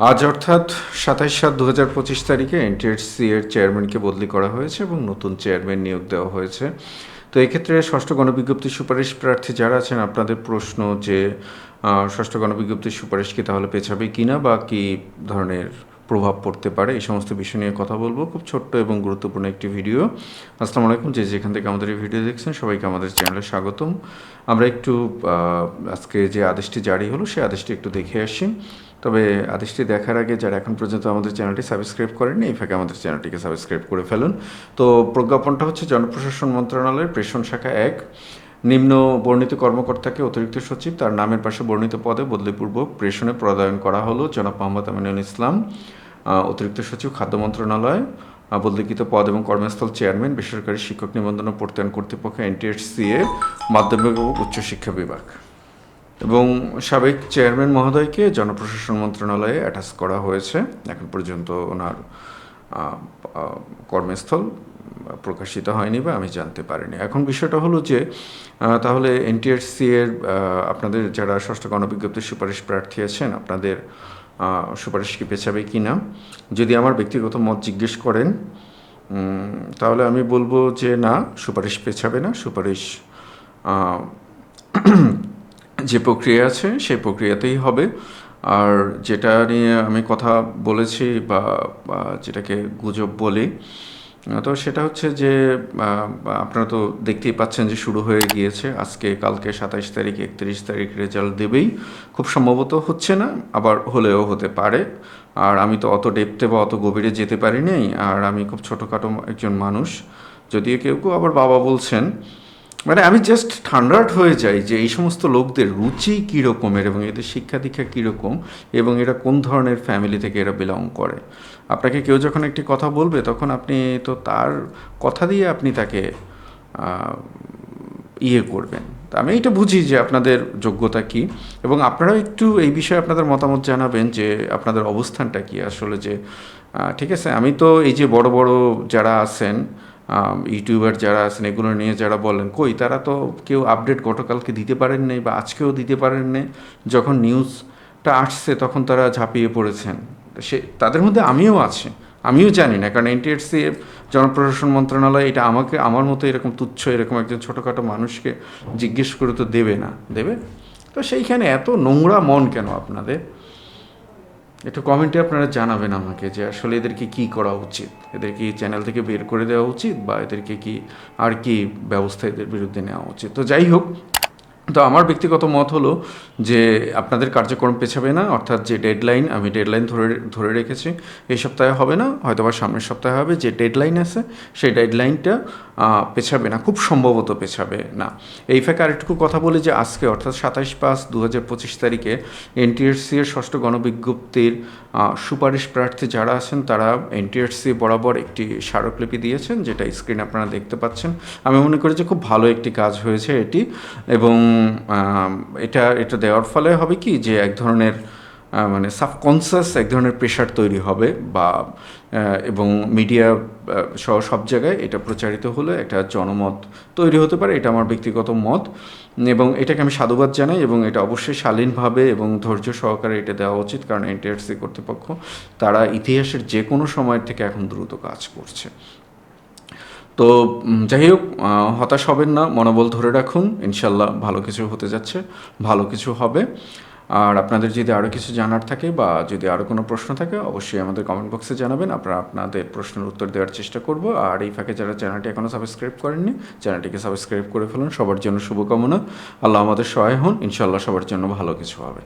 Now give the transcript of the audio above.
আজ অর্থাৎ সাতাইশ সাত দু হাজার পঁচিশ তারিখে এনটিএসসি এর চেয়ারম্যানকে বদলি করা হয়েছে এবং নতুন চেয়ারম্যান নিয়োগ দেওয়া হয়েছে। তো এক্ষেত্রে ষষ্ঠ গণবিজ্ঞপ্তি সুপারিশ প্রার্থী যারা আছেন, আপনাদের প্রশ্ন যে ষষ্ঠ গণবিজ্ঞপ্তির সুপারিশ কি তাহলে পেছাবে কি না বা কি ধরনের প্রভাব পড়তে পারে, এই সমস্ত বিষয় নিয়ে কথা বলব। খুব ছোট্ট এবং গুরুত্বপূর্ণ একটি ভিডিও। আসসালামু আলাইকুম। যে যেখান থেকে আমাদের এই ভিডিও দেখছেন, সবাইকে আমাদের চ্যানেলে স্বাগতম। আমরা একটু আজকে যে আদেশটি জারি হলো সেই আদেশটি একটু দেখে আসি। তবে আদেশটি দেখার আগে যারা এখন পর্যন্ত আমাদের চ্যানেলটি সাবস্ক্রাইব করেননি, এই ফাঁকে আমাদের চ্যানেলটিকে সাবস্ক্রাইব করে ফেলুন। তো প্রজ্ঞাপনটা হচ্ছে জনপ্রশাসন মন্ত্রণালয়ের প্রেষণ শাখা এক। নিম্ন বর্ণিত কর্মকর্তাকে অতিরিক্ত সচিব, তার নামের পাশে বর্ণিত পদে বদলিপূর্বক প্রেষণে প্রদায়ন করা হলো জনাব মোহাম্মদ আমিনুল ইসলাম। অতিরিক্ত সচিব, খাদ্য মন্ত্রণালয় বদলিকৃত পদ এবং কর্মস্থল চেয়ারম্যান, বেসরকারি শিক্ষক নিবন্ধন প্রত্যয়ন কর্তৃপক্ষ, এনটিএসসিএ, মাধ্যমিক ও উচ্চশিক্ষা বিভাগ। এবং সাবেক চেয়ারম্যান মহোদয়কে জনপ্রশাসন মন্ত্রণালয়ে অ্যাটাচ করা হয়েছে। এখন পর্যন্ত ওনার কর্মস্থল প্রকাশিত হয়নি বা আমি জানতে পারিনি। এখন বিষয়টা হলো যে তাহলে এনটিআরসি এর আপনাদের যারা ষষ্ঠ গণবিজ্ঞপ্তির সুপারিশ প্রার্থী আছেন, আপনাদের সুপারিশ কি পেছাবে কি না? যদি আমার ব্যক্তিগত মত জিজ্ঞেস করেন তাহলে আমি বলব যে না, সুপারিশ পেছাবে না, সুপারিশ যে প্রক্রিয়া আছে সেই প্রক্রিয়াতেই হবে। আর যেটা নিয়ে আমি কথা বলেছি বা যেটাকে গুজব বলি তো সেটা হচ্ছে যে আপনারা তো দেখতেই পাচ্ছেন যে শুরু হয়ে গিয়েছে। আজকে, কালকে সাতাইশ তারিখ, একত্রিশ তারিখ রেজাল্ট দেবেই। খুব সম্ভবত হচ্ছে না, আবার হলেও হতে পারে। আর আমি তো অত ডেপতে বা অত গভীরে যেতে পারি নাই, আর আমি খুব ছোটোখাটো একজন মানুষ। যদিও কেউ কেউ আবার বাবা বলছেন মানে আমি জাস্ট ঠান্ডাট হয়ে যাই যে এই সমস্ত লোকদের রুচি কী রকমের এবং এদের শিক্ষা দীক্ষা কীরকম এবং এরা কোন ধরনের ফ্যামিলি থেকে এরা বিলং করে। আপনাকে কেউ যখন একটি কথা বলবে, তখন আপনি তো তার কথা দিয়ে আপনি তাকে ইয়ে করবেন। তা আমি এটা বুঝি যে আপনাদের যোগ্যতা কি এবং আপনারাও একটু এই বিষয়ে আপনাদের মতামত জানাবেন যে আপনাদের অবস্থানটা কি আসলে যে ঠিক আছে, আমি তো এই যে বড় বড় যারা আছেন ইউটিউবার যারা আছেন, এগুলো নিয়ে যারা বলেন, কই তারা তো কেউ আপডেট গতকালকে দিতে পারেন নাই বা আজকেও দিতে পারেন নাই। যখন নিউজটা আসছে তখন তারা ঝাঁপিয়ে পড়েছেন। সে, তাদের মধ্যে আমিও আছি, আমিও জানি না, কারণ এনটিএসসি জনপ্রশাসন মন্ত্রণালয় এটা আমাকে, আমার মতো এরকম তুচ্ছ, এরকম একজন ছোটোখাটো মানুষকে জিজ্ঞেস করে তো দেবে না, দেবে? তো সেইখানে এত নোংরা মন কেন আপনাদের? একটু কমেন্টে আপনারা জানাবেন আমাকে যে আসলে এদেরকে কি করা উচিত? এদেরকে চ্যানেল থেকে বের করে দেওয়া উচিত বা এদেরকে কি আর কি ব্যবস্থা এদের বিরুদ্ধে নেওয়া উচিত? তো যাই হোক তো আমার ব্যক্তিগত মত হলো যে আপনাদের কার্যক্রম পেছাবে না, অর্থাৎ যে ডেডলাইন আমি ডেডলাইন ধরে ধরে রেখেছি এই সপ্তাহে হবে না হয়তো বা সামনের সপ্তাহে হবে, যে ডেডলাইন আছে, সেই ডেডলাইনটা পেছাবে না, খুব সম্ভবত পেছাবে না। এই ফাঁকে আরেকটুকু কথা বলি যে আজকে, অর্থাৎ সাতাইশ পাঁচ দু হাজার পঁচিশ তারিখে এনটিএসসি এর ষষ্ঠ গণবিজ্ঞপ্তির সুপারিশ প্রার্থী যারা আছেন, তারা এনটিএসসি বরাবর একটি স্মারকলিপি দিয়েছেন, যেটা স্ক্রিনে আপনারা দেখতে পাচ্ছেন। আমি মনে করি যে খুব ভালো একটি কাজ হয়েছে এটি, এবং এটা এটা দেওয়ার ফলে হবে কি যে এক ধরনের মানে সাবকনসিয়াস এক ধরনের প্রেশার তৈরি হবে বা এবং মিডিয়া সহ সব জায়গায় এটা প্রচারিত হলে একটা জনমত তৈরি হতে পারে, এটা আমার ব্যক্তিগত মত। এবং এটাকে আমি সাধুবাদ জানাই এবং এটা অবশ্যই শালীনভাবে এবং ধৈর্য সহকারে এটা দেওয়া উচিত, কারণ এনটিআরসি কর্তৃপক্ষ তারা ইতিহাসের যে কোনো সময়ের থেকে এখন দ্রুত কাজ করছে। তো যাই হোক হতাশ হবেন না, মনোবল ধরে রাখুন ইনশাল্লাহ ভালো কিছু হতে যাচ্ছে, ভালো কিছু হবে। আর আপনাদের যদি আরও কিছু জানার থাকে বা যদি আরও কোনো প্রশ্ন থাকে, অবশ্যই আমাদের কমেন্ট বক্সে জানাবেন আপনারা আপনাদের প্রশ্নের উত্তর দেওয়ার চেষ্টা করব। আর এই ফাঁকে যারা চ্যানেলটি এখনও সাবস্ক্রাইব করেননি চ্যানেলটিকে সাবস্ক্রাইব করে ফেলুন, সবার জন্য শুভকামনা। আল্লাহ আমাদের সহায় হন ইনশাল্লাহ সবার জন্য ভালো কিছু হবে।